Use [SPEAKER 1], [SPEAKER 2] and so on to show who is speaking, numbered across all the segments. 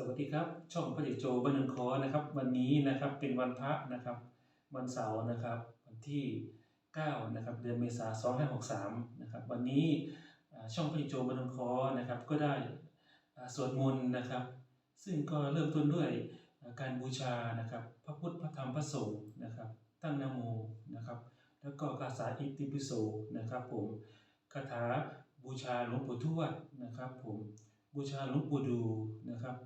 [SPEAKER 1] สวัสดีครับ ช่องพระเดชโจบันเทิงคอนะครับ วันนี้นะครับเป็นวันพระนะครับ วันเสาร์นะครับ วันที่ 9 นะครับ เดือนเมษายน2563 นะครับ วันนี้ช่องพระเดชโจบันเทิงคอนะครับ ก็ได้สวดมนต์นะครับ ซึ่งก็เริ่มต้นด้วยการบูชานะครับ พระพุทธพระธรรมพระสงฆ์นะครับ ตั้งนโมนะครับ แล้วก็คาถาอิติปิโสนะครับ ผมคาถาบูชาหลวงปู่ทวดนะครับ ผมบูชาหลวงปู่ดูนะครับ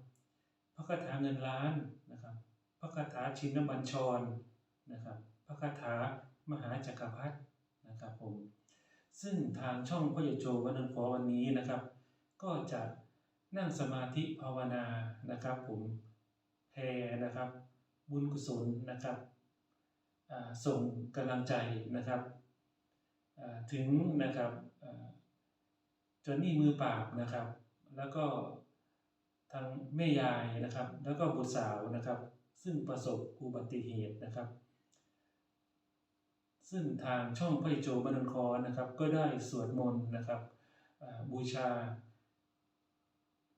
[SPEAKER 1] ระคาถาเงินล้านนะครับพระคาถาชินบัญชรนะครับพระคาถามหาจักรพรรดินะครับผมซึ่งทางช่องพ่อใหญ่โจวันนันขอวันนี้นะครับ ก็จะนั่งสมาธิภาวนานะครับ ผมแผ่นะครับ บุญกุศลนะครับอ่าส่งกำลังใจนะครับอ่าถึงนะครับอ่าจนนี่มือปราบนะครับ แล้วก็ ทางแม่ยายนะครับ แล้วก็บุตรสาวนะครับ ซึ่งประสบอุบัติเหตุนะครับ ซึ่งทางช่องพระโจบันดคอนะครับ ก็ได้สวดมนต์นะครับบูชา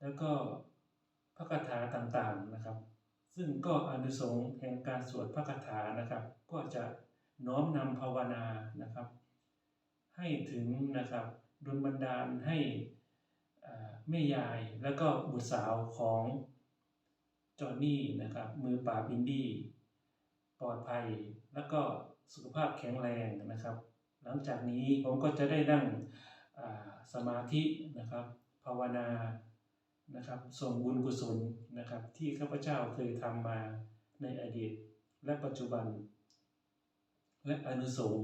[SPEAKER 1] แล้วก็พระคาถาต่างๆนะครับ ซึ่งก็อนุสงส์แห่งการสวดพระคาถานะครับ ก็จะน้อมนำภาวนานะครับ ให้ถึงนะครับดลบันดาลให้ แม่ยายแล้วก็บุตรสาวของจอห์นนี่นะครับมือปราบินดี้ปลอดภัยแล้วก็สุขภาพแข็งแรงนะครับ หลังจากนี้ผมก็จะได้นั่งสมาธินะครับภาวนานะครับส่งบุญกุศลนะครับ ที่ข้าพเจ้าเคยทำมาในอดีตและปัจจุบัน และอนุสง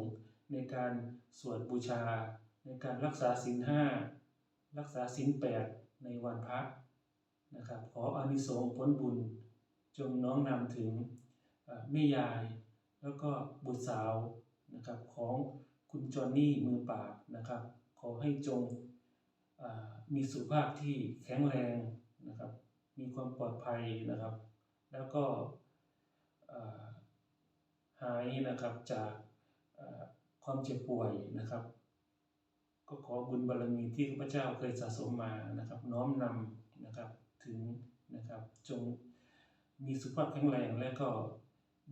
[SPEAKER 1] ในการสวดบูชา ในการรักษาศีลห้า รักษาศีลแปดในวันพระนะครับ ขออานิสงส์ผลบุญจงน้อมนำถึงแม่ยาย แล้วก็บุตรสาวนะครับของคุณจอห์นนี่มือปราบนะครับ ขอให้จงมีสุขภาพที่แข็งแรงนะครับ มีความปลอดภัยนะครับ แล้วก็หายนะครับจากความเจ็บป่วยนะครับ ก็ขอบุญบารมีที่ข้าพเจ้าเคยสะสมมานะครับ น้อมนำนะครับถึงนะครับจงมีสุขภาพแข็งแรงและก็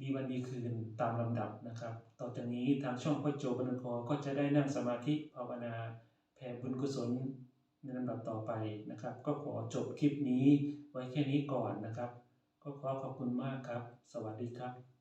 [SPEAKER 1] ดีวันดีคืนตามลำดับนะครับ ต่อจากนี้ทางช่องพ่อโจบันคอก็จะได้นั่งสมาธิภาวนาแผ่บุญกุศลในลำดับต่อไปนะครับ ก็ขอจบคลิปนี้ไว้แค่นี้ก่อนนะครับ ก็ขอขอบคุณมากครับ สวัสดีครับ